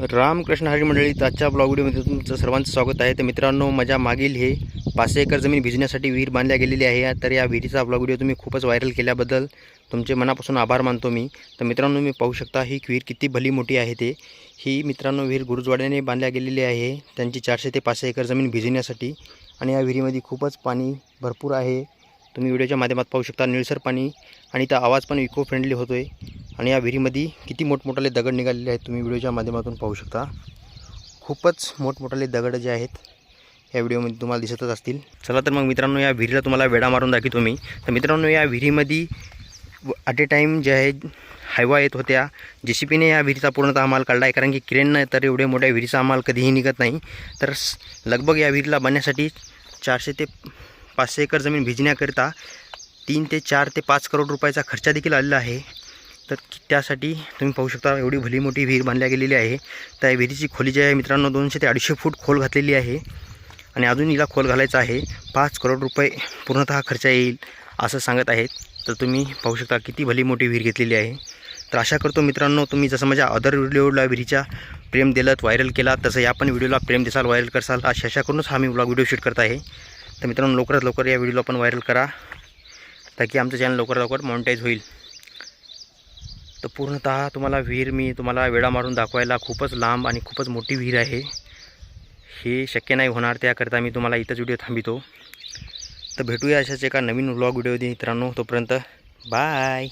रामकृष्ण हरी मंडळी आजच्या ब्लॉग व्हिडिओमध्ये तुमचं सर्वांचं स्वागत आहे. तर मित्रांनो माझ्या मागील हे पाचशे एकर जमीन भिजण्यासाठी विहीर बांधल्या गेलेली आहे. तर या विहिरीचा ब्लॉग व्हिडिओ तुम्ही खूपच व्हायरल केल्याबद्दल तुमचे मनापासून आभार मानतो मी. तर मित्रांनो मी पाहू शकता ही विहीर किती भली मोठी आहे ते. ही मित्रांनो विहीर गुरुजवाड्याने बांधल्या गेलेली आहे. त्यांची चारशे ते पाचशे एकर जमीन भिजण्यासाठी. आणि या विहिरीमध्ये खूपच पाणी भरपूर आहे. तुम्ही व्हिडिओच्या माध्यमात पाहू शकता निळसर पाणी आणि त्या आवाज पण इको फ्रेंडली होतो आहे आणि या विहिरीमध्ये किती मोठमोठाले दगड निघालेले आहेत तुम्ही व्हिडिओच्या माध्यमातून पाहू शकता. खूपच मोठमोठाले दगड जे आहेत या व्हिडिओमध्ये तुम्हाला दिसतच असतील. चला तर मग मित्रांनो या विहिरीला तुम्हाला वेडा मारून दाखवतो मी. तर मित्रांनो या विहिरीमध्ये ॲट ए टाईम जे आहे हायवा येत होत्या. जे सी पीने या विहिरीचा पूर्णतः माल काढला आहे कारण की क्रेननं तर एवढ्या मोठ्या विहिरीचा माल कधीही निघत नाही. तर लगभग या विहिरीला बांधण्यासाठी चारशे ते पाचशे एकर जमीन भिजण्याकरिता तीन ते चार ते पाच करोड रुपयाचा खर्च देखील आलेला आहे. तर त्यासाठी तुम्ही पाहू शकता एवढी भली मोठी विहीर बांधल्या गेलेली आहे. त्या विहिरीची खोली जी आहे मित्रांनो दोनशे ते अडीचशे फूट खोल घातलेली आहे. आणि अजून हिला खोल घालायचा आहे. पाच करोड रुपये पूर्णतः खर्च येईल असं सांगत आहेत. तर तुम्ही पाहू शकता किती भली मोठी विहीर घेतलेली आहे. तर आशा करतो मित्रांनो तुम्ही जसं माझ्या अदर व्हिडिओला विहिरीच्या प्रेम दिलं व्हायरल केला तसं या पण व्हिडिओला प्रेम देसाल व्हायरल करसाल. अशा अशा करूनच हा मी ब्लॉग व्हिडिओ शूट करत आहे. तर मित्रांनो लवकरात लवकर या व्हिडिओला पण व्हायरल करा ताकी आमचं चॅनल लवकर लवकर मॉनिटाईज होईल. तर पूर्णतः तुम्हाला विहीर मी तुम्हाला वेळा मारून दाखवायला खूपच लांब आणि खूपच मोठी विहीर आहे. हे शक्य नाही होणार त्याकरता मी तुम्हाला इथंच व्हिडिओ थांबितो. तर भेटूया अशाच एका नवीन व्लॉग व्हिडिओ मित्रांनो तोपर्यंत बाय.